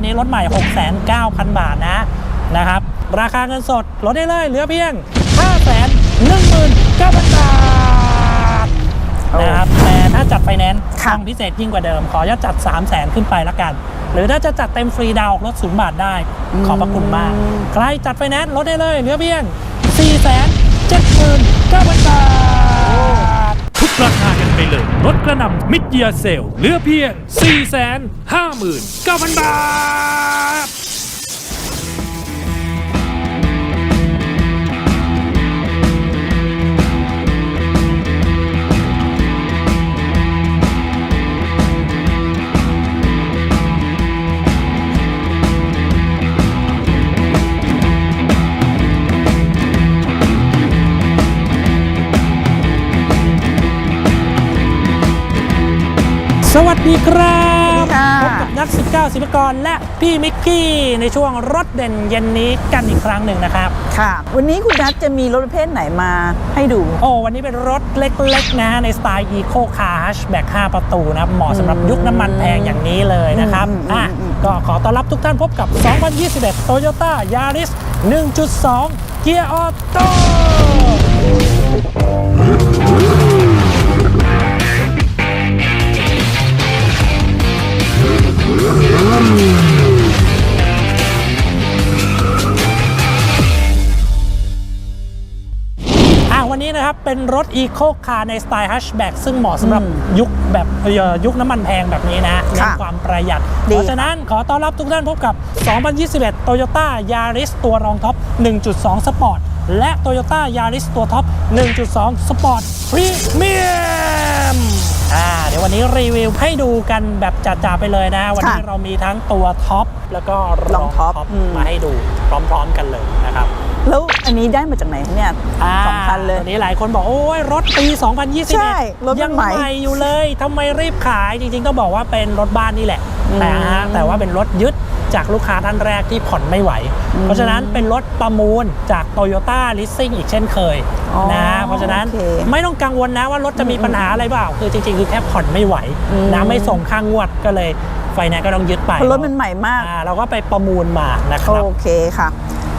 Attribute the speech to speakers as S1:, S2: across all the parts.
S1: วันนี้รถใหม่ 6,900 บาทนะนะครับ ราคาเงินสดลดได้เลยเหลือเพียง 519,000 บาทนะครับแต่ถ้าจัดไฟแนนซ์
S2: ค่ะ
S1: ต้องพิเศษยิ่งกว่าเดิม ขอยอดจัด 3 0 0 0 0 0 ขึ้นไปละกัน หรือถ้าจะจัดเต็มฟรีดาวน์ลดศูนย์บาทได้ ขอบพระคุณมาก ใครจัดไฟแนนซ์ลดได้เลยเหลือเพียง 479,000 บาท
S3: ทุกราคากัน ไปเลยรถกระหนำมิดเยียเซลเหลือเพียง 459,000 บาท
S1: สวัสดีครับ
S2: ค่ะ
S1: พบกับนัก 19 ศิลปกรและพี่มิกกี้ ในช่วงรถเด่นเย็นนี้กันอีกครั้งหนึ่งนะครับ
S2: ค่ะ วันนี้คุณนัทจะมีรถประเภทไหนมาให้ดู
S1: โอ้วันนี้เป็นรถเล็กๆนะในสไตล์ Eco Car Hatchback 5 ประตูนะครับเหมาะสำหรับยุคน้ำมันแพงอย่างนี้เลยนะครับ
S2: อืมอืม
S1: อะ
S2: อืม
S1: ก็ขอต้อนรับทุกท่านพบกับ 2021 Toyota Yaris 1.2 Gear Auto อะ วันนี้นะครับ เป็นรถ Eco Car ในสไตล์ Hatchback ซึ่งเหมาะสำหรับ
S2: อืม
S1: ยุคแบบเอ่อยุคน้ำมันแพงแบบนี้นะเน้น
S2: ค่ะ
S1: ความประหยัด
S2: ดี
S1: เพราะฉะนั้นขอต้อนรับทุกท่านพบกับ 2021 Toyota Yaris ตัวรองท็อป 1.2 Sport และ Toyota Yaris ตัวท็อป 1.2 Sport Premium อ่าเดี๋ยววันนี้รีวิวให้ดูกันแบบจัดๆไปเลยนะ วันนี้
S2: ค่ะ
S1: เรามีทั้งตัวท็อปแล้วก็ร
S2: ร
S1: อ
S2: องงท็
S1: ท็อ
S2: อ
S1: ป
S2: ปอืม
S1: มาให้ดูพร้อมๆกันเลยนะครับ
S2: แล้วอันนี้ได้มาจากไหนคะเนี่ยสองคันเลย
S1: ตอนนี้หลายคนบอก โอ้ยรถปี 2021
S2: ใช่รถมัน
S1: ยัง
S2: ใหม่
S1: ใหม่อยู่เลยทำไมรีบขายจริงๆต้องบอกว่าเป็นรถบ้านนี่แหละ
S2: อืม
S1: แต่ฮะแต่ว่าเป็นรถยึดจากลูกค้าท่านแรกที่ผ่อนไม่ไหวเพราะฉะนั้นเป็นรถประมูลจาก Toyota Leasing อีกเช่นเคย
S2: อ๋อ
S1: นะเพราะฉะนั้น
S2: โอเค
S1: ไม่ต้องกังวลนะว่ารถจะมีปัญหาอะไรเปล่า คือจริงๆคือแค่ผ่อนไม่ไหว
S2: อืม
S1: นะไม่ส่งค่างวดก็เลยไฟแนนซ์ก็ต้องยึดไป
S2: เพราะรถมันใหม่มาก
S1: อ่าเราก็ไปประมูลมานะครับ
S2: โอเคค่ะ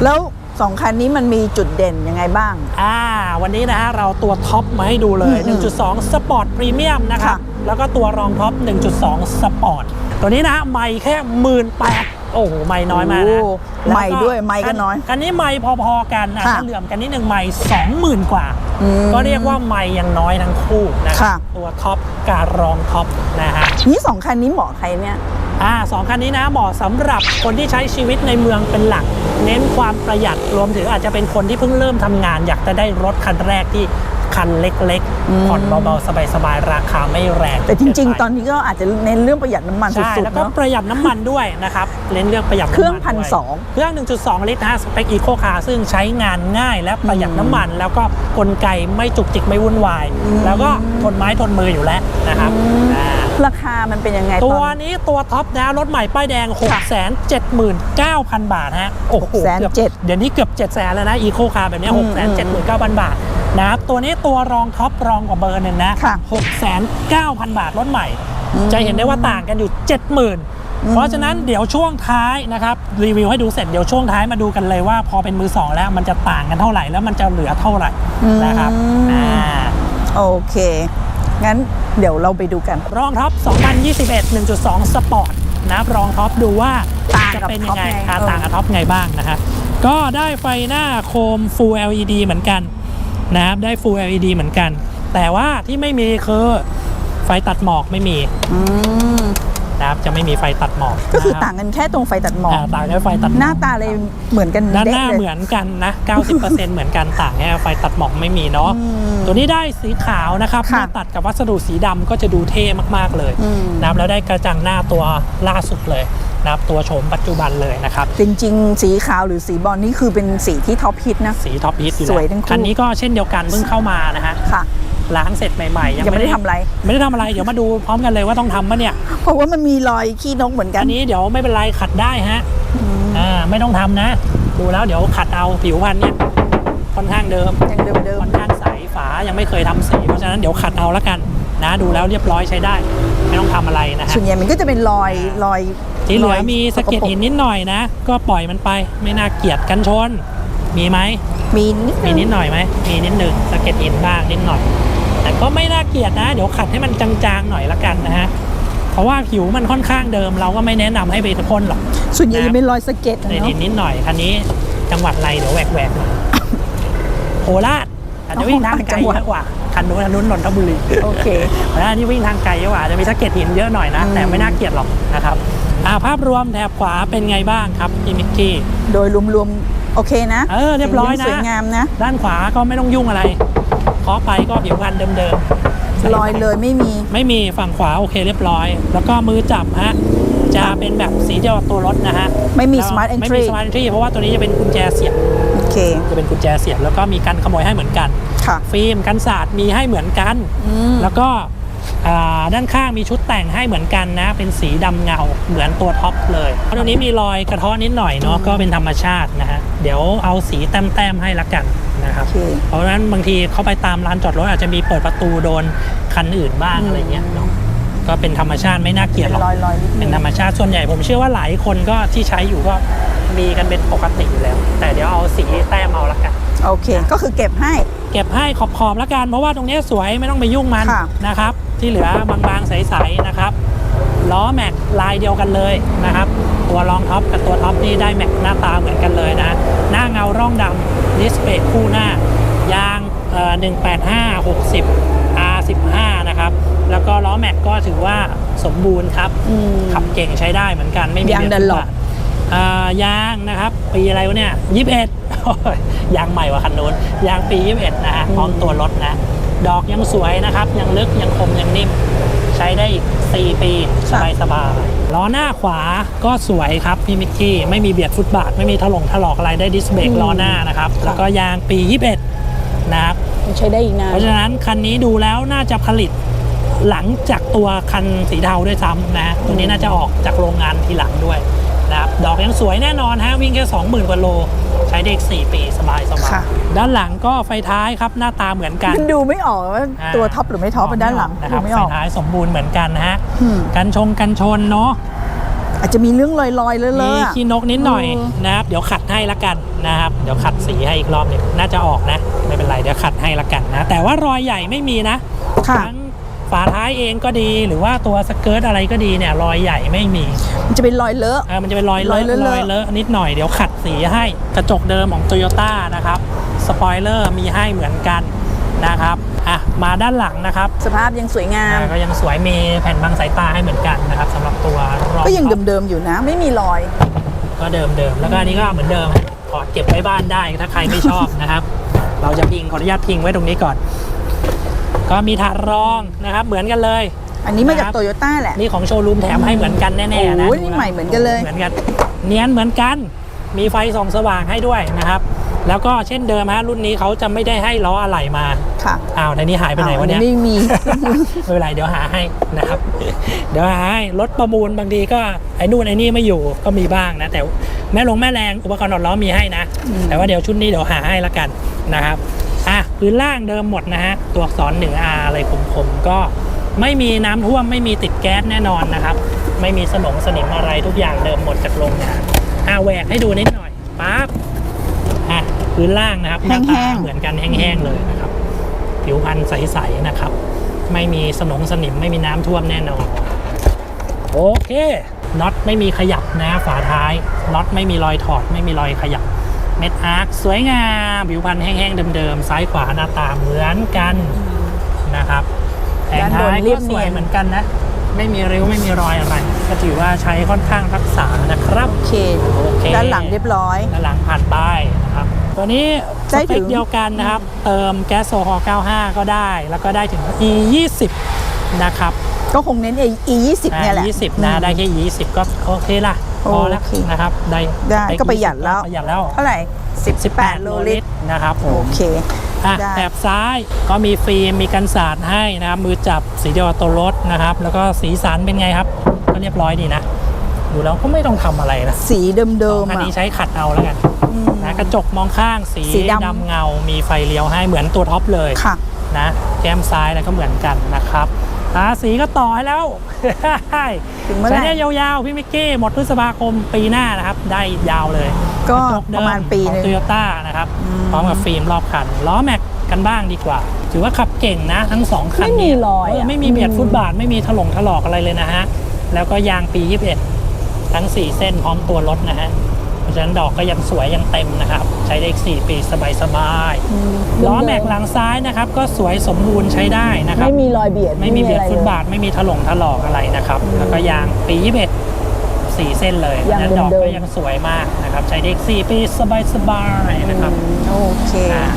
S2: แล้ว สองคันนี้มันมีจุดเด่นยังไงบ้าง
S1: อ่า วันนี้นะฮะเราตัวท็อปมาให้ดูเลย
S2: อืม
S1: 1.2สปอร์ตพรีเมียมนะครับ
S2: ค่ะ
S1: แล้วก็ตัวรองท็อป 1.2สปอร์ตตัวนี้นะฮะไม่แค่หมื่นแปด โอ้โหไม่น้อยมากนะ
S2: โอ้
S1: แล้
S2: ไม่ด้วยไม่ก็น้อย
S1: คันนี้ไม่พอๆกันนะ
S2: ค่ะ
S1: ถ้าเหลื่อมกันนิดหนึ่งไม่สองหมื่นกว่า
S2: อืม
S1: ก็เรียกว่าไม่ยังน้อยทั้งคู่นะครั
S2: ค่ะ
S1: ตัวท็อปการรองท็อปนะฮะ
S2: นี่สองคันนี้เหมาะใครเนี่ย
S1: อ่าสองคันนี้นะเหมาะสำหรับคนที่ใช้ชีวิตในเมืองเป็นหลัก เน้นความประหยัดรวมถึงอาจจะเป็นคนที่เพิ่งเริ่มทำงาน อยากจะได้รถคันแรกที่ คันเล็ก
S2: อืม
S1: ๆผ่อนเบาๆ สบายๆ ราคาไม่แรง
S2: แต่จริง
S1: เกิ
S2: ๆ
S1: ไป
S2: ตอนนี้ก็อาจจะเน้นเรื่องประหยัดน้ำมันสุ
S1: ใช่
S2: ด
S1: แล้ว
S2: ๆ
S1: ก็
S2: เนาะ
S1: ประหยัดน้ำมันด้วยนะครับ เน้นเรื่องประหยัดำมั
S2: เครื่อง
S1: ด้วย
S2: พันสอง
S1: เครื่อง 1.2 ลิตรนะฮะสเปคอีโคคาร์ซึ่งใช้งานง่ายและประหยัด
S2: อืม
S1: น้ำมัน แล้วก็กลไกไม่จุกจิกไม่วุ่นวาย
S2: อืม
S1: แล้วก็ทนไม้ทนมืออยู่แล้วนะครับ
S2: อืม
S1: อ่า
S2: ราคามันเป็นยังไง
S1: ตัว
S2: ตอน
S1: นี้ตัวท็อปนะรถใหม่ป้ายแดง 6 7 9 0 0 0 บาทฮะโอ้โห
S2: 6 7 0 0
S1: เกือบเดี๋ยวนี้เกือบ7 0 0 0 0แล้วนะอีโคคาร์แบบนี้
S2: อืม
S1: 6 7 9 0 0 0 บาท นะครับตัวนี้ตัวรองท็อปรองกว่าเบอร์หนึ่งนะ
S2: ค่ะ
S1: 6 9 0 0 0บาทรถใหม่
S2: อืม
S1: จะเห็นได้ว่าต่างกันอยู่ 70,000 เพราะฉะนั้นเดี๋ยวช่วงท้ายนะครับรีวิวให้ดูเสร็จเดี๋ยวช่วงท้ายมาดูกันเลยว่าพอเป็นมือสองแล้วมันจะต่างกันเท่าไหร่แล้วมันจะเหลือเท่าไหร่นะครับ
S2: อืม
S1: อ่า
S2: โอเค งั้นเดี๋ยวเราไปดูกัน
S1: รองท็อป 2021 1.2 สปอร์ตนะครับรองท็อปดูว่า
S2: ต่าง
S1: จะ
S2: กับ
S1: เป็น
S2: ท็
S1: ยั
S2: อป
S1: งไง
S2: ไง
S1: อ่า
S2: เออ
S1: ต่างกับท็อปไงบ้างนะครับก็ได้ไฟหน้าโคม Full LED เหมือนกัน นะครับได้ Full LED เหมือนกัน แต่ว่าที่ไม่มีคือไฟตัดหมอกไม่มี
S2: อืม
S1: นะครับจะไม่มีไฟตัดหมอก
S2: ก็คือ
S1: นะครับ
S2: ต่างกันแค่ตรงไฟตัดหมอก
S1: อ่าต่างแค่ไฟตัดมอก
S2: หน้าตาเลยเหมือนกัน
S1: ด้านห
S2: เด็ก
S1: น้า
S2: เลย
S1: เหมือนกันนะ 90%เหมือนกันต่างแค่ไฟตัดหมอกไม่มีเนาะ
S2: อืม
S1: ตัวนี้ได้สีขาวนะครับ
S2: ค่ะ
S1: มาตัดกับวัสดุสีดำก็จะดูเท่มากๆเลย
S2: อืม
S1: นะครับแล้วได้กระจังหน้าตัวล่าสุดเลย นะครับตัวโฉมปัจจุบันเลยนะครับ
S2: จริง ๆ สีขาวหรือสีบอลนี่คือเป็นสีที่ท็อปฮิตนะ
S1: สีท็อปฮิตอยู่
S2: สวย
S1: แล้ว
S2: ทั้งคู่
S1: คันนี้ก็เช่นเดียวกันเพิ่งเข้ามานะฮะ
S2: ค่ะ
S1: ล้างเสร็จใหม่ๆยัง
S2: ยังไม่ได้ทำอะไร
S1: ไม่ได้ทำอะไร เดี๋ยวมาดูพร้อมกันเลยว่าต้องทำปะเนี่ย
S2: เพราะว่ามันมีรอยขี้นกเหมือนกั
S1: อั
S2: น
S1: นนี้เดี๋ยวไม่เป็นไรขัดได้ฮะ อ่าไม่ต้องทำนะ ดูแล้วเดี๋ยวขัดเอาผิวพันเนี่ยค่อนข้างเดิม
S2: ยังเดิม
S1: ค่อนข้างใสฝายังไม่เคยทำสี เพราะฉะนั้นเดี๋ยวขัดเอาละกัน นะดูแล้วเรียบร้อยใช้ได้ ไม่ต้องทำอะไรนะ
S2: ๆ
S1: ฮะ
S2: ส่วนใหญ่มันก็จะเป็นรอยรอย
S1: ที่เหลือ
S2: รอย
S1: มีสะเก็ดหินนิดหน่อยนะ ก็ปล่อยมันไปไม่น่าเกลียดกันชน มีไหม
S2: มีนิด
S1: มีนิดหน่อยไหมมีนิดหนึ่งสะเก็ดหินบ้างนิดหน่อย แต่ก็ไม่น่าเกลียดนะ เดี๋ยวขัดให้มันจางๆหน่อยละกันนะฮะเพราะว่าผิวมันค่อนข้างเดิม เราก็ไม่แนะนำให้ไปพ่นหรอก
S2: ส่วนใหญ่จะเป็นรอยสะเก็ดอะ
S1: ใน
S2: เนาะ
S1: ดินนิดหน่อยคันนี้จังหวัดอะไรเดี๋ยวแหวกแหวกๆหน่อยโคราชอาจจะวิ่งทางไกลเยอะกว่า คันนู้นคันนู้นนนทบุรี
S2: โอเค
S1: แล้วอันนี้วิ่งทางไกลเยอะกว่าอาจจะมีสะเก็ดหินเยอะหน่อยนะ
S2: อืม
S1: แต่ไม่น่าเกลียดหรอกนะครับอ่าภาพรวมแถบขวาเป็นไงบ้างครับพี่มิกกี้
S2: โดยรวมๆโอเคนะ
S1: เออเรียบร้อยนะ
S2: สวยงามนะ
S1: ด้านขวาก็ไม่ต้องยุ่งอะไรเคาะไปก็ผิวพันเดิมๆ
S2: รอยเลยไม่มี
S1: ไม่มีฝั่งขวาโอเคเรียบร้อย แล้วก็มือจับฮะจะเป็นแบบสีเดียวกับตัวรถนะฮะ
S2: ไม่มี
S1: แล้ว
S2: smart
S1: ไม่มี
S2: entry
S1: smart entry เพราะว่าตัวนี้จะเป็นกุญแจเสียบ
S2: โอเค
S1: จะเป็นกุญแจเสียบแล้วก็มีกันขโมยให้เหมือนกัน
S2: ค่ะ
S1: ฟิล์มกันสาดมีให้เหมือนกัน
S2: อืม
S1: แล้วก็อ่าด้านข้างมีชุดแต่งให้เหมือนกันนะ เป็นสีดำเงาเหมือนตัวท็อปเลยตัวนี้มีรอยกระเทาะนิดหน่อยเนาะก็เป็นธรรมชาตินะฮะเดี๋ยวเอาสีแต้มๆให้ละกันนะครับ
S2: โอเค
S1: เพราะฉะนั้นบางทีเข้าไปตามร้านจอดรถอาจจะมีเปิดประตูโดนคันอื่นบ้าง
S2: อืม
S1: อะไรเงี้ยเนาะก็เป็นธรรมชาติไม่น่าเกลียด
S2: เป็น
S1: หรอก
S2: รอยรอยนิด
S1: เป็
S2: นึ
S1: น
S2: ง
S1: ธรรมชาติส่วนใหญ่ผมเชื่อว่าหลายคนก็ที่ใช้อยู่ก็มีกันเป็นปกติอยู่แล้ว แต่เดี๋ยวเอาสีแต้มเอาละกัน
S2: โอเค ก็คือเก็บให้
S1: เก็บให้ขอบๆละกันเพราะว่าตรงนี้สวยไม่ต้องไปยุ่งมัน
S2: ค่ะ
S1: นะครับ ที่เหลือบางๆใสๆนะครับล้อแม็กลายเดียวกันเลยนะครับ ตัวรองท็อปกับตัวท็อปนี่ได้แม็กหน้าตาเหมือนกันเลยนะ หน้าเงาร่องดำดิสเบรกคู่หน้ายางเอ่อ185 60 R15 นะครับ แล้วก็ล้อแม็กก็ถือว่าสมบูรณ์ครับ
S2: อืม
S1: ขับเก่งใช้ได้เหมือนกันไม่มี
S2: ยาง
S1: เบีย
S2: ดันหลบ
S1: ฟุตบาทอ่า ยางนะครับ ปีอะไรวะเนี่ยยี่สิบเอ็ดยางใหม่กว่าคันนู้นยางปียี่สิบเอ็ดนะฮะพร้อมตัวรถนะ ดอกยังสวยนะครับ ยังลึกยังคมยังนิ่ม ใช้ได้อีก4ปีสบายสบายๆล้อหน้าขวาก็สวยครับพี่มิกกี้ไม่มีเบียดฟุตบาท ไม่มีถลงถลอกอะไรได้ดิสเบรก
S2: อืม
S1: ล้อหน้านะครับ แล้วก็ยางปี 21 นะครับ
S2: ใช้ได้อีกนาน
S1: เพราะฉะนั้นคันนี้ดูแล้วน่าจะผลิตหลังจากตัวคันสีเทาด้วยซ้ำนะ ตัวนี้น่าจะออกจากโรงงานทีหลังด้วย นะครับดอกยังสวยแน่นอนฮะวิ่งแค่ 20,000 กว่าโล ใช้ได้อีก4ปีสบายสบาย
S2: ค่ะ
S1: ด้านหลังก็ไฟท้ายครับหน้าตาเหมือนกัน
S2: มันดูไม่ออกว่า
S1: อ่า
S2: ตัวท็อปหรือไม่ท็อปเป็นด้านหลัง
S1: นะค
S2: ดู
S1: รับ
S2: ไม่
S1: ไฟ
S2: ออก
S1: ท้ายสมบูรณ์เหมือนกันนะฮะ
S2: อืม
S1: กันชงกันชนเนาะ
S2: อาจจะมีเรื่องลอยๆเลอะ
S1: มี
S2: ๆอะ
S1: ขี้นกนิดหน่อย
S2: เออ
S1: นะครับ เดี๋ยวขัดให้ละกันนะครับ เดี๋ยวขัดสีให้อีกรอบหนึงน่าจะออกนะ ไม่เป็นไรเดี๋ยวขัดให้ละกันนะ แต่ว่ารอยใหญ่ไม่มีนะ
S2: ค่ะ
S1: ทั้ง ฝาท้ายเองก็ดีหรือว่าตัวสเกิร์ตอะไรก็ดีเนี่ยรอยใหญ่ไม่มี
S2: มันจะเป็นรอยเลอะ
S1: เออมันจะเป็นรอย
S2: ร
S1: เล
S2: อย
S1: อะ
S2: เลอะ
S1: รอยเลอะนิดหน่อยเดี๋ยวขัดสีให้กระจกเดิมของโตโยต้านะครับสปอยเลอร์มีให้เหมือนกันนะครับอะมาด้านหลังนะครับ
S2: สภาพยังสวยงาม
S1: อ่าก็ยังสวยมีแผ่นบังสายตาให้เหมือนกันนะครับสำหรับตัวรอง
S2: ก็ยัง
S1: ท็อป
S2: เดิมๆอยู่นะ ไม่มีรอย
S1: ก็เดิมเดิมๆแล้วก็อันนี้ก็เหมือนเดิมถอดเก็บไว้บ้านได้ถ้าใครไม่ชอบนะครับ เราจะพิงขออนุญาตพิงไว้ตรงนี้ก่อน ก็มีถาดรองนะครับ เหมือนกันเลย
S2: อันนี้มาจาก
S1: ครับ
S2: โตโยต้าแหละ
S1: นี่ของโชว์รูมแถมให้เหมือนกันแน่ๆนะ
S2: โอ้ยนี่ใหม่เหมือนกันเลย
S1: เหมือนกันเนียนเหมือนกัน มีไฟส่องสว่างให้ด้วยนะครับ แล้วก็เช่นเดิมฮะรุ่นนี้เขาจะไม่ได้ให้ล้ออะไหล่มา
S2: ค่ะ
S1: อ้าวในนี้หายไปไหนวะเนี่ย
S2: ไม่มี
S1: ไม่เป็นไรเดี๋ยวหาให้นะครับ เดี๋ยวหาให้รถประมูลบางทีก็ไอ้นู่นไอ้นี่ไม่อยู่ก็มีบ้างนะแต่แม่ลงแม่แรงอุปกรณ์หลอดล้อมีให้นะ
S2: อืม
S1: แต่ว่าเดี๋ยวชุดนี้เดี๋ยวหาให้ละกันนะครับอะ พื้นล่างเดิมหมดนะฮะ ตัวอักษรหนึ่งอาอะไรคมๆ ก็ไม่มีน้ำท่วมไม่มีติดแก๊สแน่นอนนะครับ ไม่มีสนงสนิมอะไรทุกอย่างเดิมหมดจากโรงงานอะแหวกให้ดูนิดหน่อยปั๊บอะพื้นล่างนะครับน้าตา
S2: แห้งๆ
S1: เหมือนกันแห้งๆเลยนะครับ ผิวพรรณใสๆนะครับ ไม่มีสนงสนิมไม่มีน้ำท่วมแน่นอน โอเคน็อตไม่มีขยับนะฝาท้ายน็อตไม่มีรอยถอดไม่มีรอยขยับ เม็ดอาร์คสวยงามผิวพรรณแห้งๆเดิมๆซ้ายขวาหน้าตาเหมือนกันนะครับแผง
S2: ด้านบ
S1: ท้านย
S2: เรี
S1: ก็
S2: ยบ
S1: ส
S2: เนี
S1: วย
S2: ยน
S1: เหมือนกันนะ ไม่มีริ้วไม่มีรอยอะไร ก็ถือว่าใช้ค่อนข้างรักษานะครับ
S2: โอเค
S1: โอเค
S2: ด้านหลังเรียบร้อย
S1: ด้านหลังผ่านป้ายนะครับตัวนี้ส
S2: ได้
S1: เป
S2: ถึ
S1: ค
S2: ง
S1: เดียวกันนะครับ เติมแก๊สโซฮอล์95 ก็ได้ แล้วก็ได้ถึง e 20นะครับ
S2: ก็คงเน้น E 20เนี่ยแหละ
S1: 20นะได้แค่20ก็โอเคละ พอแล้ว
S2: โอเค
S1: นะครับได้
S2: ได้
S1: สเปค
S2: ก็ประหยัดแล้ว
S1: ประหยัดแล้ว
S2: เท่าไหร่18 โลลิตร
S1: นะครับผ
S2: โอ
S1: ม
S2: เค
S1: อะ
S2: ได้
S1: แถบซ้ายก็มีฟิล์มมีกันสาดให้นะครับมือจับสีเดียวกับตัวรถนะครับ แล้วก็สีสันเป็นไงครับ ก็เรียบร้อยดีนะดูแล้วก็ไม่ต้องทำอะไรนะ
S2: สีเดิม
S1: อัน
S2: ๆอะ
S1: นี้ใช้ขัดเอาแล้วกัน
S2: อืม
S1: นะกระจกมองข้างสี
S2: สีดำ
S1: เงา มีไฟเลี้ยวให้เหมือนตัวท็อปเลย
S2: ค่ะ
S1: นะแก้มซ้ายแล้วก็เหมือนกันนะครับ ทาสีก็ต่อให้แล้ว
S2: ถึงเมื่อไห
S1: ใช้
S2: ร่
S1: ได้ยาวๆ พี่มิกกี้ หมดพฤษภาคมปีหน้านะครับ ได้ยาวเลย
S2: ก็
S1: กจเดิ
S2: ประมาณปี
S1: ของ
S2: หนึ่ง
S1: โตโยต้านะครับ
S2: อืม
S1: พร้อมกับฟิล์มรอบคัน ล้อแม็กกันบ้างดีกว่า ถือว่าขับเก่งนะ ทั้งสองคัน
S2: ไม่มี
S1: เนี่ย
S2: รอยอะ
S1: เไม่มีเบียดฟุตบาท ไม่มีถลงถลอกอะไรเลยนะฮะ แล้วก็ยางปี 21 ทั้ง 4 เส้นพร้อมตัวรถนะฮะเพราะ ฉะนั้นดอกก็ยังสวยยังเต็มนะครับ ใช้ได้อีก4ปีสบายๆล้อแม็กหลังซ้ายนะครับ ก็สวยสมบูรณ์ใช้ได้นะครับ
S2: ไม่มีรอยเบียด
S1: ไม่มีเบียด
S2: อะไร
S1: ฟุต
S2: ล
S1: บาทไม่มีถลงถลอกอะไรนะครับ แล้วก็ยางปี21สี่เส้นเลย
S2: ยาง
S1: นั้นดอก
S2: เดิมๆ
S1: ก็ยังสวยมากนะครับ ใช้ได้อีก4ปีสบายๆนะครับ
S2: โอเค
S1: อะ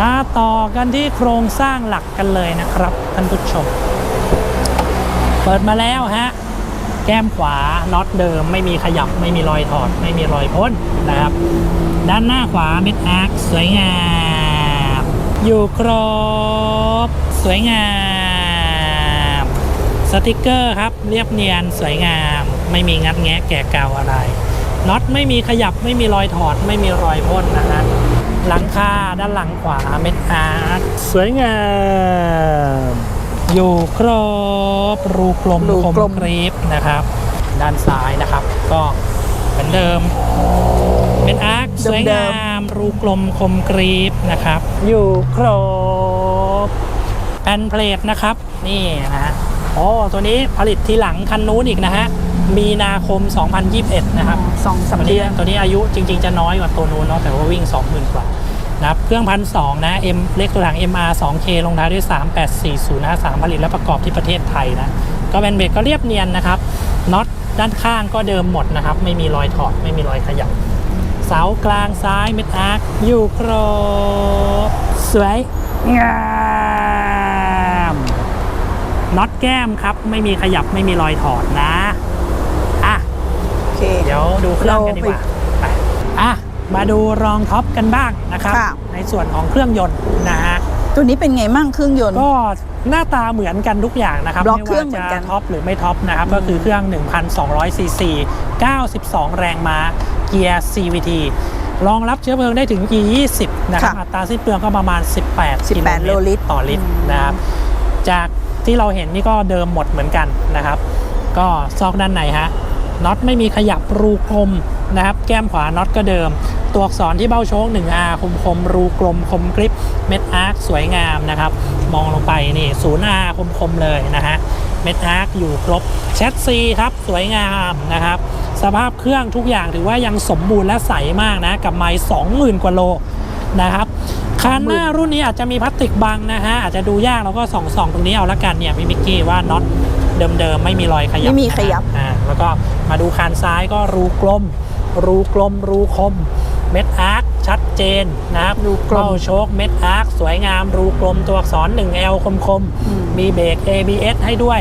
S1: มาต่อกันที่โครงสร้างหลักกันเลยนะครับท่านผู้ชม เปิดมาแล้วฮะ แก้มขวาน็อตเดิม ไม่มีขยับไม่มีรอยถอด ไม่มีรอยพ่นนะครับ ด้านหน้าขวาเมิดอาร์คสวยงามอยู่ครบ สวยงามสติกเกอร์ครับเรียบเนียนสวยงาม ไม่มีงัดแงะแก่เก่าอะไรน็อตไม่มีขยับไม่มีรอยถอด ไม่มีรอยพ่นนะฮะหลังคาด้านหลังขวาเม็ดอาร์คสวยงาม อยู่ครบรูกลม
S2: รู
S1: คม
S2: กลม
S1: กรีบนะครับ ด้านซ้ายนะครับ ก็เหมือนเดิม เป็นอาร์คสวยงามรูกลมคมกรีบนะครับ อยู่ครบแผ่นเพลทนะครับ นี่นะฮะโอ้ตัวนี้ผลิตทีหลังคันนู้นอีกนะฮะ มีนาคม 2021 นะครับ
S2: สองสาม
S1: ตัว
S2: เดื
S1: นี้
S2: อน
S1: ตัวนี้อายุจริง ๆ จะน้อยกว่าตัวนู้นเนาะแต่ว่าวิ่ง 20,000 กว่า นะครับเครื่องพันสองนะ M เลขตัวหลัง MR 2K ลงท้ายด้วย 3840นะ3ผลิตและประกอบที่ประเทศไทยนะ ก็เป็นเบรกก็เรียบเนียนนะครับน็อตด้านข้างก็เดิมหมดนะครับ ไม่มีรอยถอด ไม่มีรอยขยับเสากลางซ้ายเม็ดอาร์คอยู่ครบ สวย งามน็อตแก้มครับ ไม่มีขยับไม่มีรอยถอดนะ อะ
S2: โอเค
S1: เดี๋ยวดูเครื่องกันดีกว่าไปอะ มาดูรองท็อปกันบ้างนะครับ
S2: ค่ะ
S1: ในส่วนของเครื่องยนต์นะฮะ
S2: ตัวนี้เป็นไงมั่งเครื่องยนต์
S1: ก็หน้าตาเหมือนกันทุกอย่างนะครับ
S2: บล็อก
S1: ไม่
S2: เครื่
S1: ว่า
S2: องเหมื
S1: จะ
S2: อนกัน
S1: ท็อปหรือไม่ท็อปนะครับก็คือเครื่อง 1,200ซีซี92 แรงม้าเกียร์ CVT รองรับเชื้อเพลิงได้ถึง E20 นะครับ
S2: ค่ะ
S1: อัตราสิ้นเปลืองก็ประมาณ 18
S2: 18
S1: กิโลเมต
S2: โลลิตร
S1: ต่อลิตรนะครับจากที่เราเห็นนี่ก็เดิมหมดเหมือนกันนะครับ ก็ซอกด้านในฮะน็อตไม่มีขยับรูกลม นะครับ แก้มขวาน็อตก็เดิม ตัวอักษรที่เบ้าโชค 1R คมคมๆรูกลมคมกริปเม็ดอาร์คสวยงามนะครับ มองลงไปนี่ 0R คมคมๆเลยนะฮะเม็ดอาร์คอยู่ครบแชทซีครับ สวยงามนะครับ สภาพเครื่องทุกอย่างถือว่ายังสมบูรณ์และใสมากนะ กับไม้20,000 กว่าโลนะครับคานหน้ารุ่นนี้อาจจะมีพลาสติกบังนะฮะอาจจะดูยากเราก็ส่องส่องตรงนี้เอาละกันเนี่ยพี่มิกกี้ว่าน็อตเดิมๆไม่มีรอยขยับ
S2: ไม่มี
S1: นะฮะ
S2: ขยับ
S1: อ่าแล้วก็มาดูคานซ้ายก็รูกลม รูกลมรูคม เม็ดอาร์คชัดเจนนะครับ
S2: รูกลม
S1: เบ้าโชคเม็ดอาร์คสวยงาม รูกลมตัวอักษร 1L คมคมๆ
S2: อืม
S1: มีเบรก ABS ให้ด้วย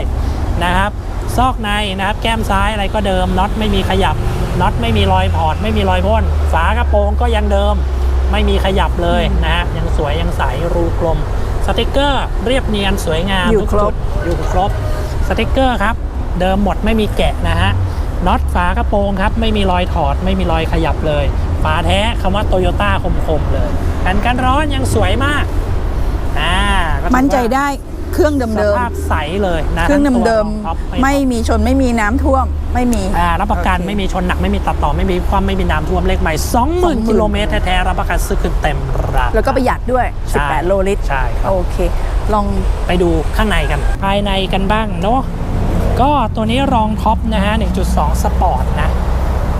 S1: นะครับ ซอกในนะครับ แก้มซ้ายอะไรก็เดิมน็อตไม่มีขยับน็อตไม่มีรอยถอดไม่มีรอยพ่นฝากระโปรงก็ยังเดิมไม่มีขยับเลยนะฮะยังสวยยังใสรูกลม สติกเกอร์เรียบเนียนสวยงาม
S2: อยู่
S1: ทุก
S2: ครบ
S1: จุดอยู่ครบสติกเกอร์ครับ เดิมหมดไม่มีแกะนะฮะ น็อตฝากระโปรงครับ ไม่มีรอยถอดไม่มีรอยขยับเลย ฝาแท้คำว่าโตโยต้าคมๆเลยแผ่นกันร้อนยังสวยมากอ่าก็ถือว่า
S2: มั่นใจได้เครื่อง
S1: ส
S2: เดิม
S1: ภาพใสเลยนะ
S2: ๆเครื่อง
S1: ทั้ตัว
S2: เดิม
S1: ท็อป
S2: ๆไม่มีชนไม่มีน้ำท่วมไม่มี
S1: อ่ารับประกัน
S2: โอเค
S1: ไม่มีชนหนักไม่มีตัดต่อไม่มีความไม่มีน้ำท่วมเลขใหม่20,000
S2: 20,000
S1: กิโลเมตรแท้ๆรับประกันซื้อคืนเต็มราคา
S2: แล้วก็ประหยัดด้วย
S1: ใช่
S2: 18 โลลิตร
S1: ใช่ครับ
S2: โอเค ลอง
S1: ไปดูข้างในกัน ภายในกันบ้างเนาะ ก็ตัวนี้รองท็อปนะฮะ 1.2 สปอร์ตนะ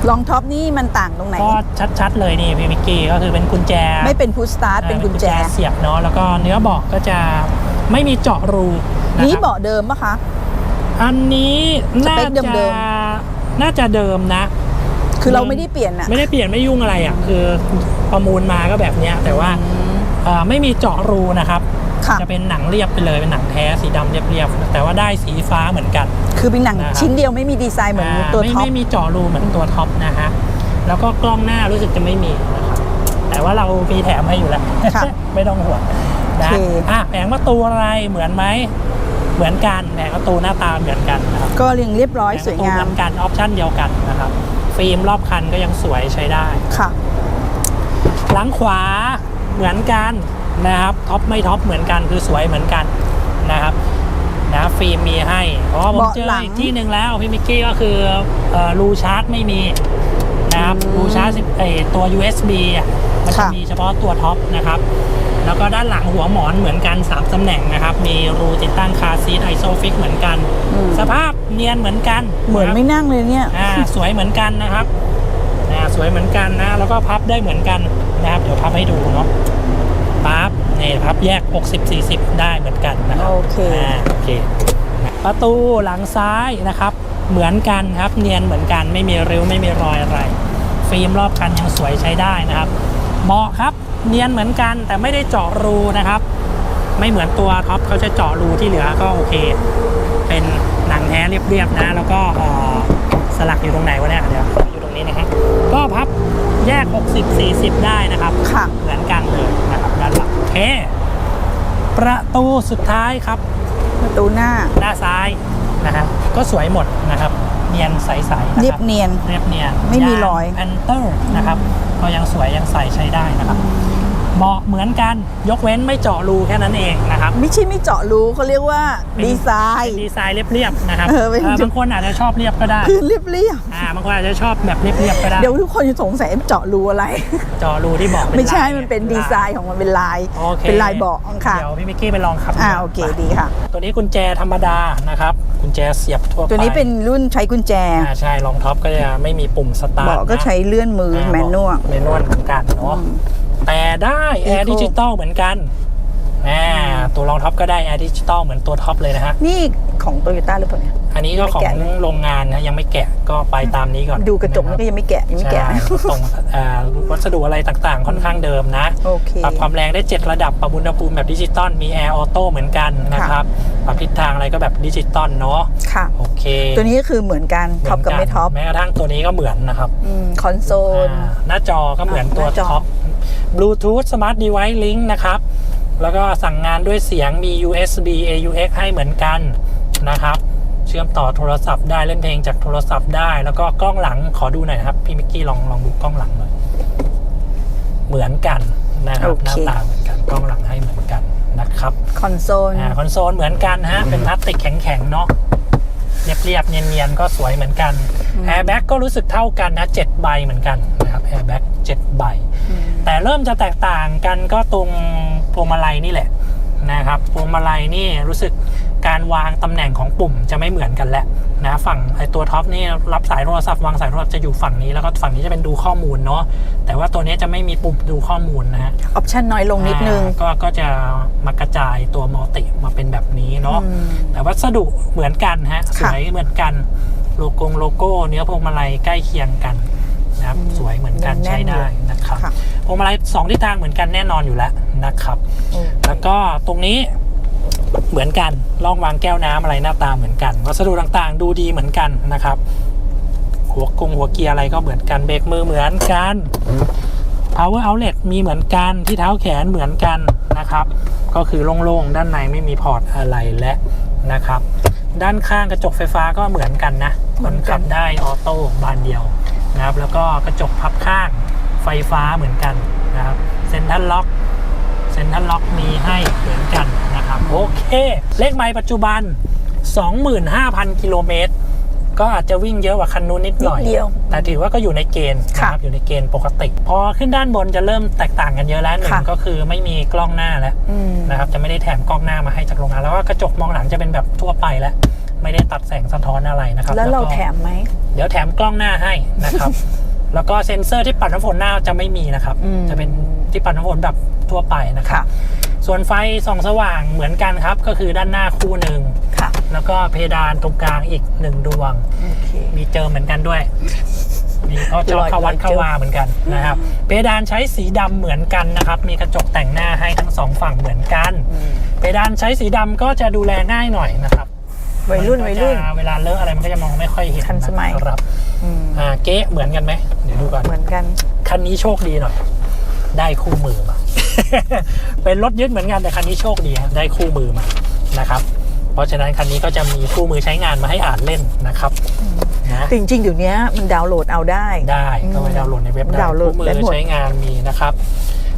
S2: ลองท็อปนี่มันต่างตรงไหน
S1: ก็ชัดๆเลยนี่พี่มิกกี้ก็คือเป็นกุญแจ
S2: ไม่เป็นพุชสตาร์ทเป็นกุญแจ
S1: เสียบเนาะแล้วก็เนื้อเบาะก็จะไม่มีเจาะรูนะ
S2: นี้
S1: ครับ
S2: เบาะเดิมปะคะ
S1: อันนี้
S2: ส
S1: น่า
S2: เปค
S1: จะ
S2: เดิม
S1: น่าจะเดิมนะ
S2: คือเราไม่ได้เปลี่ยนอะ
S1: ไม่ได้เปลี่ยนไม่ยุ่งอะไรอะคือประมูลมาก็แบบเนี้ยแต่ว่าเอ่อไม่มีเจาะรูนะครับ
S2: ค่ะ
S1: จะเป็นหนังเรียบไปเลยเป็นหนังแท้สีดำเรียบๆแต่ว่าได้สีฟ้าเหมือนกัน
S2: คือเป็นหนัง
S1: นะครับ
S2: ชิ้นเดียวไม่มีดีไซน์เหมือน
S1: อ่า
S2: ตัว
S1: ไม่
S2: ท็อป
S1: ไม่มีเจาะรูเหมือนตัวท็อปนะฮะแล้วก็กล้องหน้ารู้สึกจะไม่มีนะครับแต่ว่าเรามีแถมให้อยู่แล้ว
S2: ค่ะ
S1: ไม่ต้องห่วงนะ
S2: โอเค
S1: อะแผงประตูอะไรเหมือนไหมเหมือนกันแผงประตูหน้าตาเหมือนกันนะครับ
S2: ก็เรียงเรียบร้อยสวยงา
S1: เห
S2: ม
S1: มือนกันออปชั่นเดียวกันนะครับฟิล์มรอบคันก็ยังสวยใช้ได้
S2: ค่ะ
S1: หลังขวาเหมือนกัน นะครับท็อปไม่ท็อปเหมือนกันคือสวยเหมือนกันนะครับนะฟิล์มมีให้อ๋อผม
S2: เบาะ
S1: เจอ
S2: หลัง
S1: อีกที่หนึ่งแล้วพี่มิกกี้ก็คือเอ่อรูชาร์จไม่มีนะครับ
S2: อืม
S1: รูชาร์จเอ่อตัว USB อะมันจะ
S2: ค่ะ
S1: มีเฉพาะตัวท็อปนะครับ แล้วก็ด้านหลังหัวหมอนเหมือนกัน3ตำแหน่งนะครับ มีรูติดตั้งคาร์ซีทไอโซฟิกเหมือนกัน
S2: อืม
S1: สภาพเนียนเหมือนกัน
S2: เหมือนะครับไม่นั่งเลยเนี่ย
S1: อ่าสวยเหมือนกันนะครับอ่าสวยเหมือนกันนะ แล้วก็พับได้เหมือนกันนะครับ เดี๋ยวพับให้ดูเนาะ พับนี่พับแยก 60 40 ได้เหมือนกันนะครับ
S2: โอเค
S1: อ่าโอเค ประตูหลังซ้ายนะครับ เหมือนกันครับเนียนเหมือนกันไม่มีริ้วไม่มีรอยอะไร ฟิล์มรอบคันยังสวยใช้ได้นะครับเบาะครับเนียนเหมือนกันแต่ไม่ได้เจาะรูนะครับ ไม่เหมือนตัวท็อปเขาจะเจาะรูที่เหลือก็โอเค เป็นหนังแท้เรียบๆนะ แล้วก็เอ่อสลักอยู่ตรงไหนวะเนี่ยเดี๋ยวอยู่ตรงนี้นะครับก็พับแยก 60 40 ได้นะครับ
S2: ค่ะ
S1: เหมือนกันเลย เค ประตูสุดท้ายครับ
S2: ประตูหน้า
S1: ด้านซ้ายนะฮะก็สวยหมดนะครับ เนียนใสๆนะ
S2: เรีย
S1: ค
S2: บ
S1: รับ
S2: เนียน
S1: เรียบเนียน
S2: ไม่มีรอย
S1: แอนเตอร์นะครับ ก็ยังสวยยังใสใช้ได้นะครับ เบาะเหมือนกันยกเว้นไม่เจาะรูแค่นั้นเองนะครับ
S2: ไม่ใช่ไม่เจาะรูเขาเรียกว่า
S1: เป็น
S2: ดีไซ
S1: เป็
S2: น์
S1: นดีไซน์เรียบๆนะครับ
S2: เออเป็น
S1: เออบางคนอาจจะชอบเรียบก็ได้
S2: พื้นเรียบเรียบ
S1: อ่าบางคนอาจจะชอบแบบเรียบๆก็ได้
S2: ๆเดี๋ยวทุกคนจะสงสัยเจาะรูอะไร
S1: เจาะรูที่บอกเป็น
S2: ไม่ใช่
S1: ลาย
S2: มันเป็นดีไซน์ของมันเป็นลาย
S1: โอเค
S2: เป็นลายเบาะค่ะ
S1: เดี๋ยวพี่มิกกี้ไปลองขับ
S2: อ่าโอเคดีค่ะ
S1: ตัวนี้กุญแจธรรมดานะครับกุญแจเสียบทั่วไป
S2: ตัวนี้เป็นรุ่นใช้กุญแจ
S1: อ่าใช่รองท็อปก็จะไม่มีปุ่มสตาร์ท
S2: เบาะก็
S1: นะ
S2: ใช้เลื่อนมือแมนนวล
S1: แมนนวลเหมือนกันเนาะ แต่ได้แอร์
S2: Eco
S1: ดิจิตอลเหมือนกันอ่าตัวรองท็อปก็ได้แอร์ดิจิตอลเหมือนตัวท็อปเลยนะฮะ
S2: นี่ของโตโยต้าหรือเปล่าเนี่ย
S1: อันนี้ก็ของ
S2: ไม่แกะเลย
S1: โรงงานนะยังไม่แกะก็ไปตามนี้ก่อน
S2: ดูกระจก
S1: น
S2: นี่
S1: คบ
S2: ก็ยังไม่แกะยังไม่แกะ
S1: ใช่ตรงอ่าวัสดุอะไรต่างๆ ค่อนข้างเดิมนะ
S2: โอเค
S1: ปรับความแรงได้ 7 ระดับ ปรับอุณหภูมิแบบดิจิตอล มีแอร์ออโต้เหมือนกันนะครับ ปรับทิศทางอะไรก็แบบดิจิตอลเนาะ
S2: ค่ะ
S1: โอเค
S2: ตัวนี้ก็คือเหมือนกันท็อปกับไม่ท็อป
S1: แม้กระทั่งตัวนี้ก็เหมือนนะครับ
S2: คอนโซล
S1: อ่าหน้าจอก็เหมือนตัว
S2: หน้าจอ
S1: ท็อป Bluetooth Smart Device Link นะครับ แล้วก็สั่งงานด้วยเสียงมี USB AUX ให้เหมือนกันนะครับ เชื่อมต่อโทรศัพท์ได้เล่นเพลงจากโทรศัพท์ได้ แล้วก็กล้องหลังขอดูหน่อยนะครับ พี่มิกกี้ลองลองดูกล้องหลังหน่อยเหมือนกันนะครับ
S2: โอเค
S1: หน้าตาเหมือนกันกล้องหลังให้เหมือนกันนะครับ
S2: คอนโซล
S1: อ่าคอนโซลเหมือนกันฮะเป็นพลาสติกแข็งๆเนาะ เรียบๆเนียนๆ ก็สวยเหมือนกันแอร์แบ็กก็รู้สึกเท่ากันนะเจ็ดใบเหมือนกันนะครับแอร์แบ็กเจ็ดใบ แต่เริ่มจะแตกต่างกันก็ตรงพวงมาลัยนี่แหละนะครับพวงมาลัยนี่รู้สึก การวางตำแหน่งของปุ่มจะไม่เหมือนกันแล้วนะฝั่งไอตัวท็อปนี่รับสายโทรศัพท์วางสายโทรศัพท์จะอยู่ฝั่งนี้แล้วก็ฝั่งนี้จะเป็นดูข้อมูลเนาะแต่ว่าตัวนี้จะไม่มีปุ่มดูข้อมูลนะฮะ
S2: ออปชันน้อยลงนิดนึง
S1: อ่าก็ก็จะมากระจายตัวมัลติมาเป็นแบบนี้เนาะ
S2: อืม
S1: แต่วัสดุเหมือนกันฮะส
S2: ค่ะ
S1: วยเหมือนกันโลโก้โลโก้ เนื้อพวงมาลัยใกล้เคียงกันนะครับสวยเหมือนกัน
S2: แน่นๆ
S1: ใช้ได้นะครับ
S2: ค่ะ
S1: พวงมาลัยสองทิศทางเหมือนกันแน่นอนอยู่แล้วนะครับ
S2: โอ้
S1: แล้วก็ตรงนี้ เหมือนกันร่องวางแก้วน้ำอะไรหน้าตาเหมือนกัน วัสดุต่างๆ ดูดีเหมือนกันนะครับ หัวกงหัวเกียร์อะไรก็เหมือนกันเบรกมือเหมือนกัน power outlet มีเหมือนกันที่เท้าแขนเหมือนกันนะครับ ก็คือโล่งๆ ด้านในไม่มีพอร์ตอะไรและนะครับ ด้านข้างกระจกไฟฟ้าก็เหมือนกันนะคนขับได้ออโต้บานเดียวนะครับ แล้วก็กระจกพับข้างไฟฟ้าเหมือนกันนะครับเซ็นทรัลล็อกเซ็นทรัลล็อกมีให้เหมือนกัน นะครับ โอเค เลขไมล์ปัจจุบัน 25,000 กิโลเมตร ก็อาจจะวิ่งเยอะกว่าคันนู้นนิดหน่อย
S2: นิดเดียว
S1: แต่ถือว่าก็อยู่ในเกณฑ์นะค
S2: ค่ะ
S1: รับ อยู่ในเกณฑ์ปกติ พอขึ้นด้านบนจะเริ่มแตกต่างกันเยอะแล้วหนึ่ง
S2: ค่ะ
S1: ก็คือไม่มีกล้องหน้าแล้ว
S2: อืม
S1: นะครับ จะไม่ได้แถมกล้องหน้ามาให้จากโรงงาน แล้วก็กระจกมองหลังจะเป็นแบบทั่วไปแล้ว ไม่ได้ตัดแสงสะท้อนอะไรนะครับ
S2: แล้วเรา
S1: ก็
S2: แถมไหม
S1: เดี๋ยวแถมกล้องหน้าให้นะครับ แล้วก็เซ็นเซอร์ที่ปัดน้ำฝนหน้าจะไม่มีนะครับ
S2: อืม
S1: จะเป็นที่ปัดน้ำฝนแบบทั่วไปนะครับ
S2: ค่ะ
S1: ส่วนไฟส่องสว่างเหมือนกันครับ ก็คือด้านหน้าคู่หนึ่ง
S2: ค่ะ
S1: แล้วก็เพดานตรงกลางอีกหนึ่งดวง
S2: โอเค
S1: มีเจอเหมือนกันด้วย มีเขาชอบ
S2: รอย
S1: เข้าวัด
S2: รอยเจอ
S1: เข้าวาเหมือนกันนะครับ เพดานใช้สีดำเหมือนกันนะครับ มีกระจกแต่งหน้าให้ทั้งสองฝั่งเหมือนกัน
S2: อืม
S1: เพดานใช้สีดำก็จะดูแลง่ายหน่อยนะครับ
S2: วัยรุ่น
S1: มั
S2: วัย
S1: ก็
S2: รุ่น
S1: จะเวลาเลอะอะไรมันก็จะมองไม่ค่อยเห็น
S2: ทันสมัย
S1: นะครับ
S2: อืม
S1: อ่าเก๊ะเหมือนกันไหมเดี๋ยวดูก่อน
S2: เหมือนกัน
S1: คันนี้โชคดีหน่อย ได้คู่มือมา เป็นรถยึดเหมือนกันแต่คันนี้โชคดีฮะได้คู่มือมานะครับ เพราะฉะนั้นคันนี้ก็จะมีคู่มือใช้งานมาให้อ่านเล่นนะครับนะ
S2: จริงๆเดี๋ยวนี้มันดาวน์โหลดเอาได้
S1: ได้ก็ไปดาวน์โหลดในเว็บได้
S2: ดาวน์โหลด
S1: คู่มื
S2: ได้
S1: อ
S2: หมด
S1: ใช้งานมีนะครับ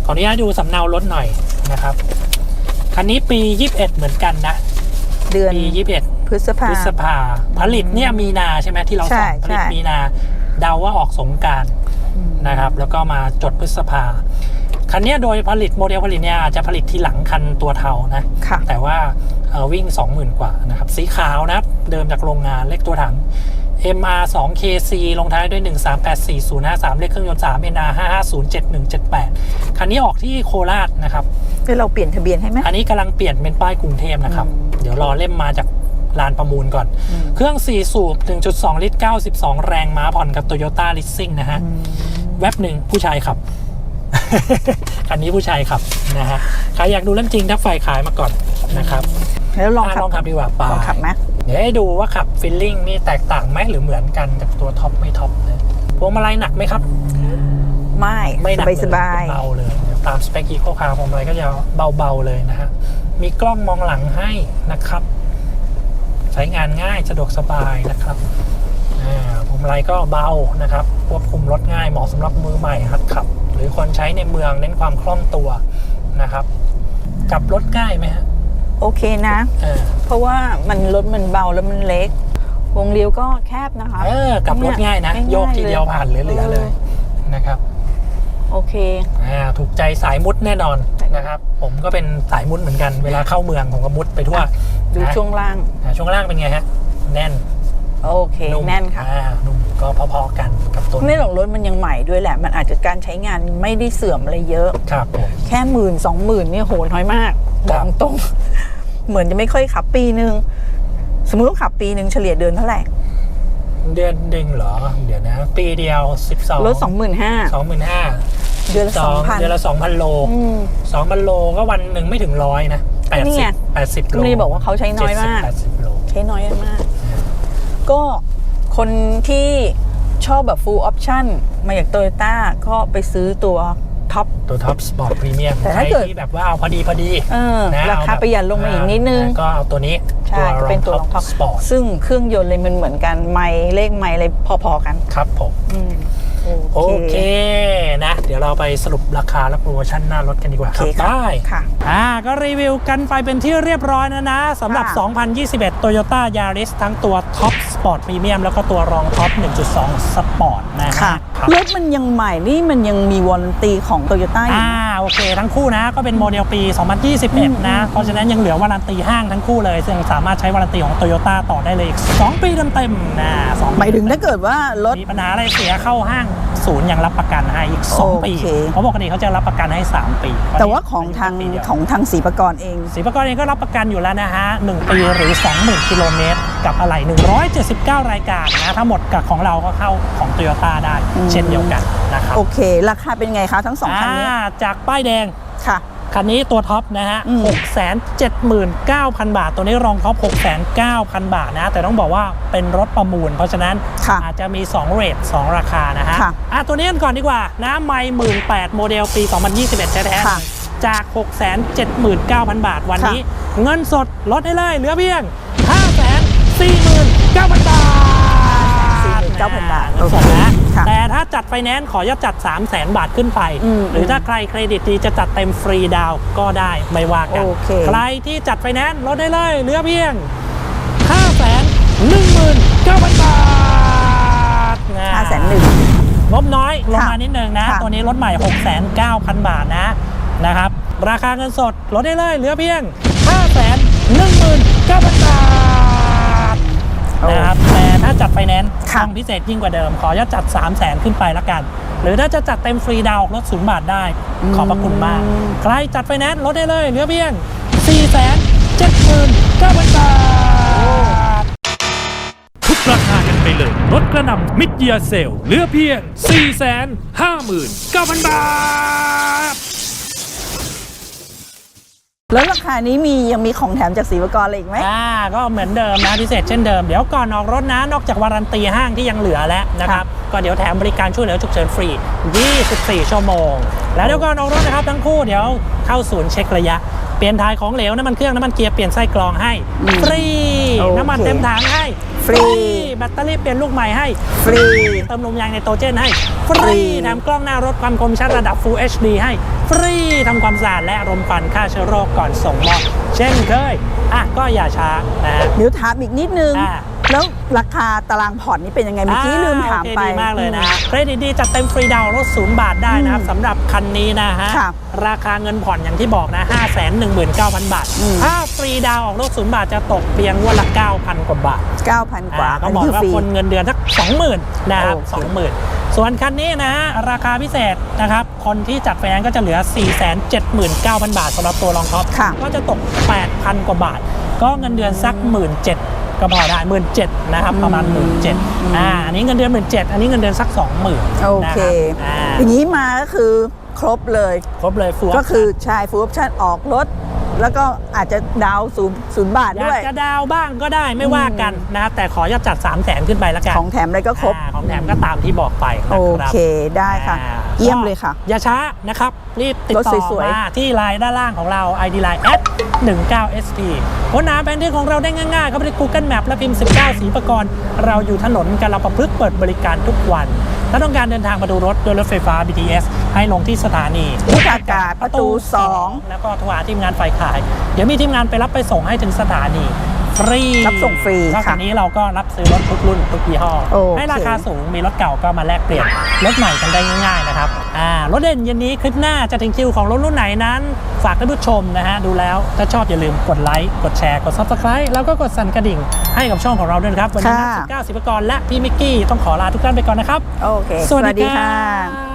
S1: ขออนุญาตดูสำเนารถหน่อยนะครับคันนี้ปี 21 เหมือนกันนะ
S2: เดือน
S1: ปี 21
S2: พฤษภา
S1: พฤษภาผลิตเนี่ยมีนาใช่ไหมที่เรา
S2: ใช่
S1: ส่องผลิต
S2: ใช่
S1: มีนาเดาว่าออกสงกรารนะครับ แล้วก็มาจดพฤษภา คันเนี้ยโดยผลิตโมเดลผลิตเนี่ยอาจจะผลิตทีหลังคันตัวเทานะ
S2: ค่ะ
S1: แต่ว่าเอ่อวิ่ง 20,000 กว่านะครับ สีขาวนะครับเดิมจากโรงงานเลขตัวถัง MR 2 KC ลงท้ายด้วย 1384053 เลขเครื่องยนต์ 3 NR 5507178 คันนี้ออกที่โคราชนะครับ
S2: เดี๋ยวเราเปลี่ยนทะเบียนให้ไหม
S1: อันนี้กำลังเปลี่ยนเป็นป้ายกรุงเทพนะครับ
S2: อืม
S1: เดี๋ยวรอเล่มมาจากลานประมูลก่อน
S2: อืม
S1: เครื่อง 4 สูบ 1.2 ลิตร 92 แรงม้าผ่อนกับ Toyota l e a s i n g นะฮะ แว็บหนึ่งผู้ชายขับ คันนี้ผู้ชายขับนะฮะใครอยากดูเรื่องจริงทักไฟขายมาก่อนนะครับ
S2: แล้วลอง
S1: อะ
S2: ขับ
S1: ลองขับดีกว่าไป
S2: ลองขับไหม
S1: เดี๋ยวให้ดูว่าขับฟิลลิ่งนี่แตกต่างไหมหรือเหมือนกันจากตัวท็อปไม่ท็อปนะพวงมาลัยหนักไหมครับ
S2: ไม่
S1: ไม่หนัก
S2: สบาย
S1: เลยเบาเลย ตามสเปคอีโคคาร์พวงมาลัยก็จะเบาๆเลยนะฮะมีกล้องมองหลังให้นะครับ ใช้งานง่ายสะดวกสบายนะครับอ่าพวงมาลัยก็เบานะครับควบคุมรถง่ายเหมาะสำหรับมือใหม่หัดขับ หรือคนใช้ในเมืองเน้นความคล่องตัวนะครับกลับรถง่ายไหมฮะ
S2: ๆโอเคนะ
S1: อ่า
S2: เพราะว่ามันรถมันเบาแล้วมันเล็ก วงเลี้ยวก็แคบนะคะ
S1: เออกลับรถง่ายนะ
S2: ง่ายๆ
S1: โยกทีเดียว
S2: เลย
S1: ผ่านเหลือๆเลยนะครับ
S2: โอเค
S1: อ่าถูกใจสายมุดแน่นอนนะครับ ผมก็เป็นสายมุดเหมือนกันเวลาเข้าเมืองผมก็มุดไปทั่ว
S2: ดู
S1: นะ
S2: ช่วงล่าง
S1: อ่าช่วงล่างเป็นไงฮะแน่น
S2: โอเค
S1: นุ่ม
S2: แน่นค่ะ
S1: อ่านุ่มก็พอๆกันกับตัว
S2: ไม่หรอกรถมันยังใหม่ด้วยแหละ มันอาจจะการใช้งานไม่ได้เสื่อมอะไรเยอะ
S1: ครับผม
S2: แค่หมื่นสองหมื่นเนี่ยโหน้อยมากบ
S1: ครั
S2: อบ กตรง เหมือนจะไม่ค่อยขับปีนึงสมมติว่าขับปีนึงเฉลี่ยเดือนเท่าไหร่
S1: เดือนดึงเหรอ เดี๋ยวนะ ปีเดียว 12
S2: รถสองหมื่นห้า
S1: สองหมื่นห้า
S2: เดือนละสองพัน
S1: เดือนละสองพันโล
S2: อืม
S1: สองพันโลก็วันหนึ่งไม่ถึงร้อยนะแปด
S2: นี่
S1: สิ
S2: ไง
S1: บแปดสิบโล
S2: ก็ไม่ได้บอกว่าเขาใช้น้อยมาก
S1: แปดสิบโล
S2: ใช้น้อยมาก ก็คนที่ชอบแบบ full option มาจากโตโยต้าก็ไปซื้อตัวท็อป
S1: ตัวท็อปสปอร์ตพรีเมียม
S2: แต่ถ้าเกิด
S1: ที่แบบว่าเอาพอดีพอดี
S2: เออ
S1: นะ
S2: ราคา
S1: เอแบบ
S2: ประหยัดลงมาอีกนิดนึง
S1: อ่าก็เอาตัวนี้
S2: ใช่ก็เป็นตัวรองท็อป
S1: สปอร์ต
S2: ซึ่งเครื่องยนต์เลยมันเหมือนกันไมล์เลขไมล์อะไรพอๆกัน
S1: ครับผม
S2: อืม
S1: โอเคนะ เดี๋ยวเราไปสรุปราคาและโปรโมชั่นหน้ารถกันดีกว่า
S2: โอ
S1: ค
S2: เครับค่ะ
S1: ได้
S2: ค่ะ
S1: อ่าก็รีวิวกันไปเป็นที่เรียบร้อยนะนะสำหรับ
S2: ค่ะ
S1: 2021 Toyota Yaris ทั้งตัวท็อ ปสปอร์ตพรีเมียมแล้วก็ตัวรองท็อป 1.2 สปอร์ตนะฮะ
S2: ค่ะ
S1: ครับ
S2: รถมันยังใหม่นี่มันยังมีวอร์นตีของโตโยต้าอยู่
S1: อ่า
S2: นะ
S1: โอเค ทั้งคู่นะก็เป็นโมเดลปี 2021 นะ เพราะฉะนั้นยังเหลือวารันตีห้างทั้งคู่เลยซึ่งสามารถใช้วารันตีของ Toyota ต่อได้เลยอีก 2 ปีเต็มๆนะสองปี
S2: หมายถึงถ้าเกิดว่ารถ
S1: มีปัญหาอะไรเสียเข้าห้าง ศูนย์ยังรับประกันให้อีก 2 ปี
S2: โอเค
S1: เพราะปกติเขาจะรับประกันให้ 3 ปี
S2: แต่ว่าของทาง
S1: ปีเดียว
S2: ของทางศรีประกรเอง
S1: ศรีประกรเองก็รับประกันอยู่แล้วนะฮะ 1 ปีหรือ 20,000 กิโลเมตร กับอะไหล่179 รายการนะทั้งหมดกับของเราก็เข้าของ Toyota ได้
S2: อืม
S1: เช่นเดียวกันนะครับ
S2: โอเค ราคาเป็นไงคะทั้งสองคันนี้
S1: อ่าจากป้ายแดง
S2: ค่ะ
S1: คันนี้ตัวท็อปนะฮะ
S2: อืม
S1: 679,000บาท ตัวนี้รองท็อป609,000บาทนะ แต่ต้องบอกว่าเป็นรถประมูล เพราะฉะนั้น
S2: ค่ะ
S1: อาจจะมี 2 เรท 2 ราคานะฮะ
S2: ค่ะ
S1: อะตัวนี้กันก่อนดีกว่านะไม่หมื่นแปดโมเดลปี 2021แท้
S2: ค่ะ
S1: ๆจาก 679,000 บาทวันนี้ เงินสดลดได้เลยเหลือเพียง 549,000 บาท
S2: 49,000 บาท
S1: เงินสดนะ
S2: ค่ะ
S1: แต่ถ้า จัดไฟแนนซ์ขอยอดจัด 3 0 0 0 0 0บาทขึ้นไป
S2: อืม
S1: หรือถ้าใครเครดิตดีจะจัดเต็มฟรีดาวน์ก็ได้ไม่ว่ากัน
S2: โอเค
S1: ใครที่จัดไฟแนนซ์ลดได้เลยเหลือเพียง 5 1 9 0 0 0 บาทนะ
S2: ห้าแสนหนึ่ง
S1: งบน้อยลงมา
S2: ค่ะ
S1: นิดนึงนะ
S2: ค่ะ
S1: ตัวนี้รถใหม่ 6,900 บาทนะนะครับ ราคาเงินสดลดได้เลยเหลือเพียง 5 1 9 0 0 0 บาทนะครับแต่ ถ้าจัดไฟแนนซ์
S2: ค่ะ
S1: ต้องพิเศษยิ่งกว่าเดิม ขอยอดจัด 3 0 0 0 0 0ขึ้นไปละกัน หรือถ้าจะจัดเต็มฟรีดาวน์ลดศูนย์บาทได้ ขอบพระคุณมาก ใครจัดไฟแนนซ์ลดได้เลยเหลือเพียง 4 7 9 0 0 0บาท
S3: ทุกราคากันไปเลยลดกระหน่ำมิดเยียเซลเหลือเพียง 459,000 บาท
S2: แล้วราคานี้มียังมีของแถมจากศรีประกรอะไรอีกไหม
S1: อ่าก็เหมือนเดิมนะพิเศษเช่นเดิมเดี๋ยวก่อนออกรถนะนอกจากวารันตีห้างที่ยังเหลือแล้วนะครับก็เดี๋ยวแถมบริการช่วยเหลือฉุกเฉินฟรี 24 ชั่วโมง แล้วเดี๋ยวก่อนออกรถนะครับทั้งคู่เดี๋ยวเข้าศูนย์เช็คระยะเปลี่ยนถ่ายของเหลวน้ำมันเครื่องน้ำมันเกียร์เปลี่ยนไส้กรองให้
S2: อืม
S1: ฟรี
S2: โอเค
S1: น้ำมันเต็มถังให้ ฟ
S2: ฟรี
S1: แบตเตอรี่เปลี่ยนลูกใหม่ให้
S2: ฟรี
S1: เติมลมยางในโตรเจนให้ ฟรีแถมกล้องหน้ารถความคมชัดระดับ Full HD ให้ ฟรีทำความสะอาดและรมควันฆ่าเชื้อโรคก่อนส่งมอบเช่นเคย อะ ก็อย่าช้านะฮะ
S2: เดี๋ยวถามอีกนิดนึง
S1: อ่า
S2: แล้วราคาตารางผ่อนนี่เป็นยังไงเมื่อกี้ลืมถามไป
S1: โอเคดีมากเลยนะฮะเครดิตดีจัดเต็มฟรีดาวน์รถศูนย์บาทได้นะครับสำหรับคันนี้นะฮะ
S2: ค่ะ
S1: ราคาเงินผ่อนอย่างที่บอกนะ 5 1 9 0 0 0 บาท
S2: อืม
S1: ถ้าฟรีดาวน์ออกรถศูนย์บาทจะตกเพียงงวันละ 9,000 กว่าบาท
S2: 9,000 กว่า
S1: อ่าก็
S2: อัน
S1: บอ
S2: นี้
S1: ก
S2: คือ
S1: ว่า
S2: ฟรี
S1: คนเงินเดือนสัก20,000นะครับ
S2: โอเค
S1: 20,000 ส่วนคันนี้นะฮะราคาพิเศษนะครับ คนที่จัดไฟแนนซ์ก็จะเหลือ 479,000 บาทสำหรับตัวรองท็อป
S2: ค่ะ
S1: ก็จะตก 8,000 กว่าบาท ก็เงินเดือนสัก 17,000ก็พอได้17,000นะครับประมาณ17,000อ่าอันนี้เงินเดือน17,000อันนี้เงินเดือนสัก20,000
S2: โอเค
S1: นะครับอ่า
S2: อย่างนี้มาก็คือครบเลย
S1: ครบเลยฟู
S2: ก็คือใช่ฟูลออปชั่นออกรถ แล้วก็อาจจะดาวน์ศูนย์ศูนย์บาท
S1: อยา
S2: ด้ว
S1: ก
S2: ย
S1: จะดาวน์บ้างก็ได้ไม่ว่ากันนะครับแต่ขออย่าจัด3 0 0 0 0 0ขึ้นไปแล้วกัน
S2: ของแถมอะไรก็ครบ
S1: อ่าของแถมก็ตามที่บอกไปนะ
S2: โอ
S1: ครับ
S2: เคได้ค่ะ
S1: อ่า
S2: เยี่ยมเลยค่ะ
S1: อย่าช้านะครับ รีบติด
S2: รถ
S1: ต่อ
S2: สวยๆ
S1: มาที่ไลน์ด้านล่างของเรา ID Line at 19 SP ค้นหาแผนที่ของเราได้ง่ายๆเข้าไปที่ Google Map และพิมพ์ 19 สีประกรณ์เราอยู่ถนนกาลประพฤกษ์เปิดบริการทุกวัน ถ้าต้องการเดินทางมาดูรถด้วยรถไฟฟ้า BTS ให้ลงที่สถานี
S2: พุทธากาศประตูสอง
S1: แล้วก็โทรหาทีมงานฝ่ายขาย เดี๋ยวมีทีมงานไปรับไปส่งให้ถึงสถานี ฟรี
S2: รับส่งฟรี
S1: นอกจา
S2: ค่ะ
S1: กนี้เราก็รับซื้อรถทุกรุ่นทุกยี่ห้อ
S2: โอเค
S1: ให้ราคาสูงมีรถเก่าก็มาแลกเปลี่ยนรถใหม่กันได้ง่ายๆนะครับอ่ารถเด่นเย็นนี้คลิปหน้าจะถึงคิวของรถรุ่นไหนนั้น ฝากท่านผู้ชมนะฮะดูแล้วถ้าชอบอย่าลืมกดไลค์กดแชร์กด Subscribe แล้วก็กดสั่นกระดิ่งให้กับช่องของเราด้วยนะครับวันนี้นัก
S2: ค่ะ
S1: 19สิบกรและพี่มิกกี้ต้องขอลาทุกท่านไปก่อนนะครับ
S2: โอเค
S1: สวัสดีค่ะ